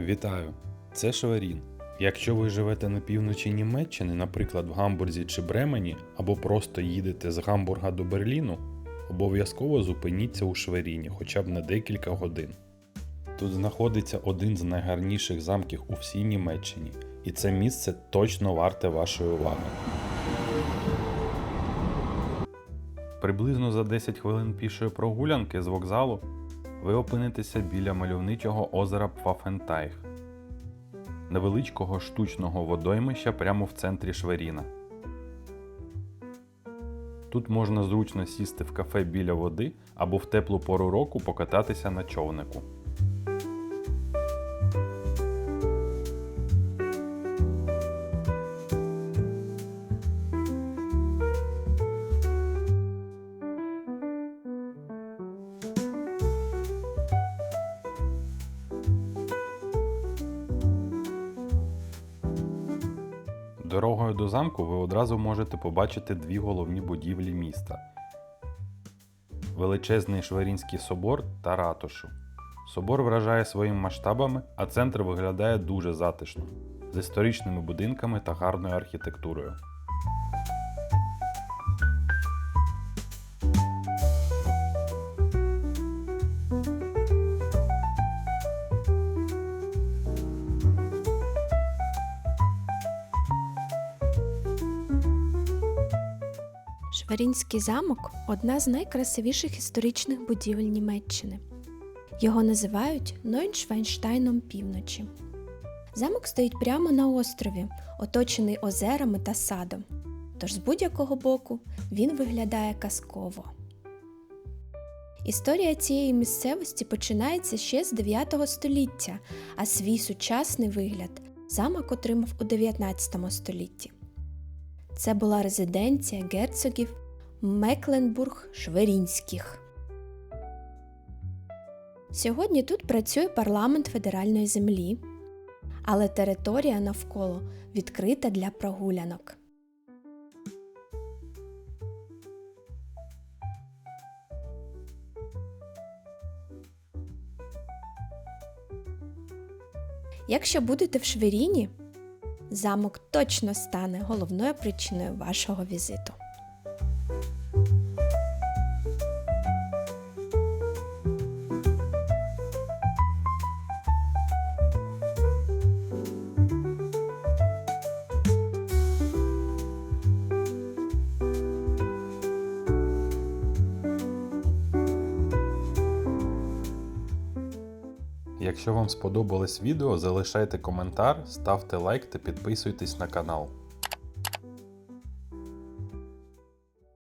Вітаю! Це Шверін. Якщо ви живете на півночі Німеччини, наприклад в Гамбурзі чи Бремені, або просто їдете з Гамбурга до Берліну, обов'язково зупиніться у Шверіні хоча б на декілька годин. Тут знаходиться один з найгарніших замків у всій Німеччині, і це місце точно варте вашої уваги. Приблизно за 10 хвилин пішої прогулянки з вокзалу ви опинитеся біля мальовничого озера Пфафентайх, невеличкого штучного водоймища прямо в центрі Шверіна. Тут можна зручно сісти в кафе біля води або в теплу пору року покататися на човнику. Дорогою до замку ви одразу можете побачити дві головні будівлі міста: величезний Шверінський собор та ратушу. Собор вражає своїми масштабами, а центр виглядає дуже затишно, з історичними будинками та гарною архітектурою. Шварінський замок одна з найкрасивіших історичних будівель Німеччини. Його називають Нойншвайнштайном півночі. Замок стоїть прямо на острові, оточений озерами та садом. Тож з будь-якого боку він виглядає казково. Історія цієї місцевості починається ще з 9 століття, а свій сучасний вигляд замок отримав у 19 столітті. Це була резиденція герцогів Мекленбург-Шверінських. Сьогодні тут працює парламент федеральної землі, але територія навколо відкрита для прогулянок. Якщо будете в Шверіні, замок точно стане головною причиною вашого візиту. Якщо вам сподобалось відео, залишайте коментар, ставте лайк та підписуйтесь на канал.